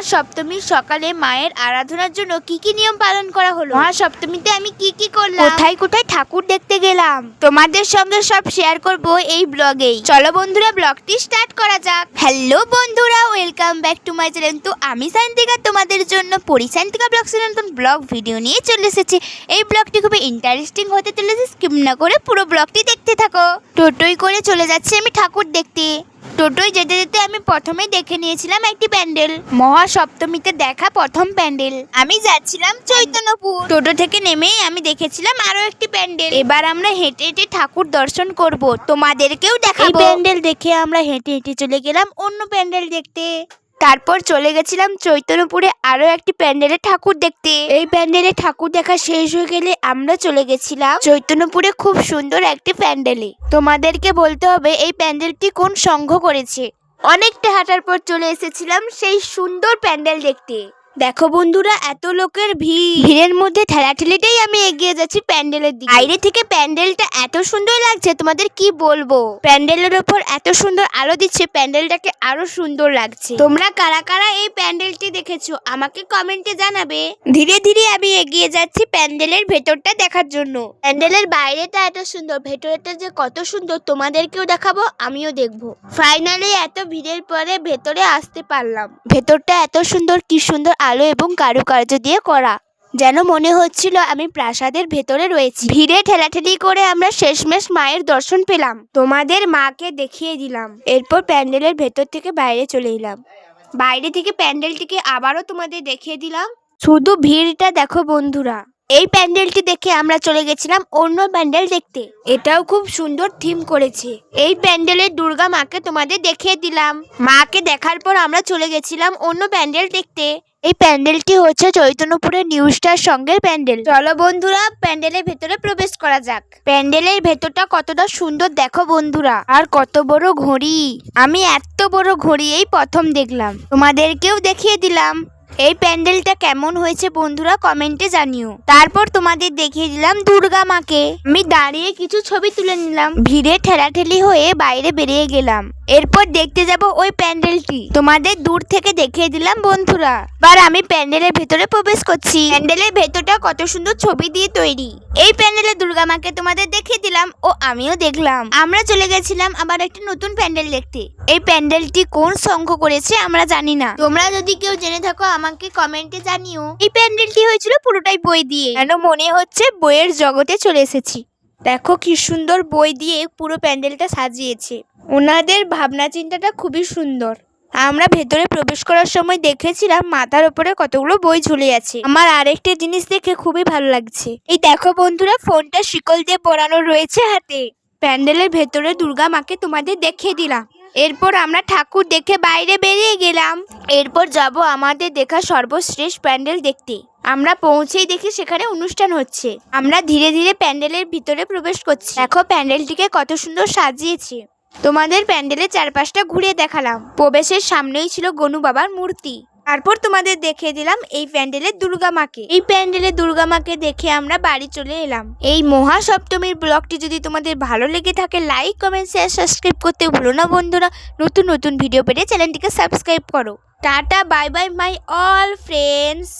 মহাসপ্তমীর সকালে মায়ের আরাধনার জন্য কি কি নিয়ম পালন করা হলো? মহাসপ্তমীতে আমি কি কি করলাম? কোথায় কোথায় ঠাকুর দেখতে গেলাম? তোমাদের সঙ্গে সব শেয়ার করব এই ব্লগেই চলো বন্ধুরা ব্লগটি স্টার্ট করা যাক। হ্যালো বন্ধুরা welcome back to my channel তো আমি সান্তিকা তোমাদের জন্য পরিশান্তিকা ব্লগ নতুন ব্লগ ভিডিও নিয়ে চলে এসেছি। এই ব্লগটি খুবই ইন্টারেস্টিং হতে চলেছে। স্কিপ না করে পুরো ব্লগটি দেখতে থাকো। টোটোই করে চলে যাচ্ছি আমি ঠাকুর দেখতে। টোটোয় যেতে যেতে আমি প্রথমে দেখে নিয়েছিলাম একটি প্যান্ডেল। মহাসপ্তমীতে দেখা প্রথম প্যান্ডেল। আমি যাচ্ছিলাম চৈতন্যপুর। টোটো থেকে নেমেই আমি দেখেছিলাম আরও একটি প্যান্ডেল। এবার আমরা হেঁটে হেঁটে ঠাকুর দর্শন করব। তোমাদেরকেও দেখাবো। প্যান্ডেল দেখে আমরা হেঁটে হেঁটে চলে গেলাম অন্য প্যান্ডেল দেখতে। তারপর চলে গেছিলাম চৈতন্যপুরে আরও একটি প্যান্ডেলে ঠাকুর দেখতে। এই প্যান্ডেলে ঠাকুর দেখা শেষ হয়ে গেলে আমরা চলে গেছিলাম চৈতন্যপুরে খুব সুন্দর একটি প্যান্ডেলে। তোমাদেরকে বলতে হবে এই প্যান্ডেলটি কোন সংঘ করেছে? অনেকটা হাঁটার পর চলে এসেছিলাম সেই সুন্দর প্যান্ডেল দেখতে। দেখো বন্ধুরা, এত লোকের ভিড়। ভিড়ের মধ্যে ঠেলাঠেলিটাই আমি এগিয়ে যাচ্ছি প্যান্ডেলের দিকে। বাইরে থেকে প্যান্ডেলটা এত সুন্দর লাগছে, তোমাদের কি বলব? প্যান্ডেলের ওপর এত সুন্দর আলো দিচ্ছে, প্যান্ডেলটাকে আরও সুন্দর লাগছে। তোমরা কারা কারা এই প্যান্ডেলটি দেখেছ, আমাকে কমেন্টে জানাবে। ধীরে ধীরে আমি এগিয়ে যাচ্ছি প্যান্ডেলের ভেতরটা দেখার জন্য। প্যান্ডেলের বাইরেটা এত সুন্দর ভেতরেটা যে কত সুন্দর, তোমাদেরকেও দেখাবো, আমিও দেখব। ফাইনালি এত ভিড়ের পরে ভেতরে আসতে পারলাম। ভেতরটা এত সুন্দর, কি সুন্দর আলো এবং কারুকার্য দিয়ে করা। যেন মনে হচ্ছিল আমি প্রাসাদের ভেতরে রয়েছি। ভিড়ে ঠেলাঠেলি করে আমরা শেষমেশ মায়ের দর্শন পেলাম। তোমাদের মাকে দেখিয়ে দিলাম। এরপর প্যান্ডেলের ভেতর থেকে বাইরে চলে এলাম। বাইরে থেকে প্যান্ডেলটিকে আবারও তোমাদের দেখিয়ে দিলাম। শুধু ভিড়টা দেখো বন্ধুরা। এই প্যান্ডেলটি দেখে আমরা চলে গেছিলাম অন্য প্যান্ডেল দেখতে। এটাও খুব সুন্দর থিম করেছে। এই প্যান্ডেলের দুর্গা মাকে তোমাদের দেখিয়ে দিলাম। মাকে দেখার পর আমরা চলে গেছিলাম অন্য প্যান্ডেল দেখতে। এই প্যান্ডেলটি হচ্ছে চৈতন্যপুরের নিউ স্টার সঙ্গের প্যান্ডেল। চলো বন্ধুরা, প্যান্ডেলের ভেতরে প্রবেশ করা যাক। প্যান্ডেলের ভেতরটা কতটা সুন্দর দেখো বন্ধুরা, আর কত বড় ঘড়ি। আমি এত বড় ঘড়ি এই প্রথম দেখলাম। তোমাদেরকেও দেখিয়ে দিলাম। এই প্যান্ডেলটা কেমন হয়েছে বন্ধুরা কমেন্টে জানিও। তারপর তোমাদের দেখিয়ে দিলাম দুর্গা মাকে। আমি দাঁড়িয়ে কিছু ছবি তুলে নিলাম। ভিড়ে ঠেলাঠেলি হয়ে বাইরে বেরিয়ে গেলাম। এরপর দেখতে যাব ওই প্যান্ডেলটি। তোমাদের দূর থেকে দেখিয়ে দিলাম বন্ধুরা। এবার আমি প্যান্ডেলের ভেতরে প্রবেশ করছি। প্যান্ডেলের ভেতরটা কত সুন্দর ছবি দিয়ে তৈরি। এই প্যান্ডেলে দুর্গা মাকে তোমাদের দেখিয়ে দিলাম ও আমিও দেখলাম। আমরা চলে গেছিলাম আবার একটি নতুন প্যান্ডেল দেখতে। এই প্যান্ডেলটি কোন সংঘ করেছে আমরা জানি না। তোমরা যদি কেউ জেনে থাকো আমাকে কমেন্টে জানিও। এই প্যান্ডেলটি হয়েছিল পুরোটাই বই দিয়ে। কেন মনে হচ্ছে বইয়ের জগতে চলে এসেছি? দেখো কি সুন্দর বই দিয়ে পুরো প্যান্ডেলটা সাজিয়েছে। ওনাদের ভাবনা চিন্তাটা খুবই সুন্দর। আমরা ভেতরে প্রবেশ করার সময় দেখেছিলাম মাথার উপরে কতগুলো বই ঝুলে আছে। আমার আরেকটা জিনিস দেখে খুবই ভালো লাগছে। এই দেখো বন্ধুরা ফোনটা শিকল দিয়ে পরানো রয়েছে হাতে। প্যান্ডেলের ভেতরে দুর্গা মাকে তোমাদের দেখিয়ে দিলাম। এরপর আমরা ঠাকুর দেখে বাইরে বেরিয়ে গেলাম। এরপর যাব আমাদের দেখা সর্বশ্রেষ্ঠ প্যান্ডেল দেখতে। আমরা পৌঁছেই দেখি সেখানে অনুষ্ঠান হচ্ছে। আমরা ধীরে ধীরে প্যান্ডেলের ভিতরে প্রবেশ করছি। দেখো প্যান্ডেলটিকে কত সুন্দর সাজিয়েছে। তোমাদের প্যান্ডেলের চারপাশটা ঘুরে দেখালাম। প্রবেশের সামনেই ছিল গনু বাবার মূর্তি। তারপর তোমাদের দেখে দিলাম এই প্যান্ডেলের দুর্গা মাকে। এই প্যান্ডেলের দুর্গা মাকে দেখে আমরা বাড়ি চলে এলাম। এই মহা সপ্তমীর ব্লগটি যদি তোমাদের ভালো লেগে থাকে লাইক কমেন্ট শেয়ার সাবস্ক্রাইব করতে ভুলো না বন্ধুরা। নতুন নতুন ভিডিও পেতে চ্যানেলটিকে সাবস্ক্রাইব করো। Tata bye bye my all friends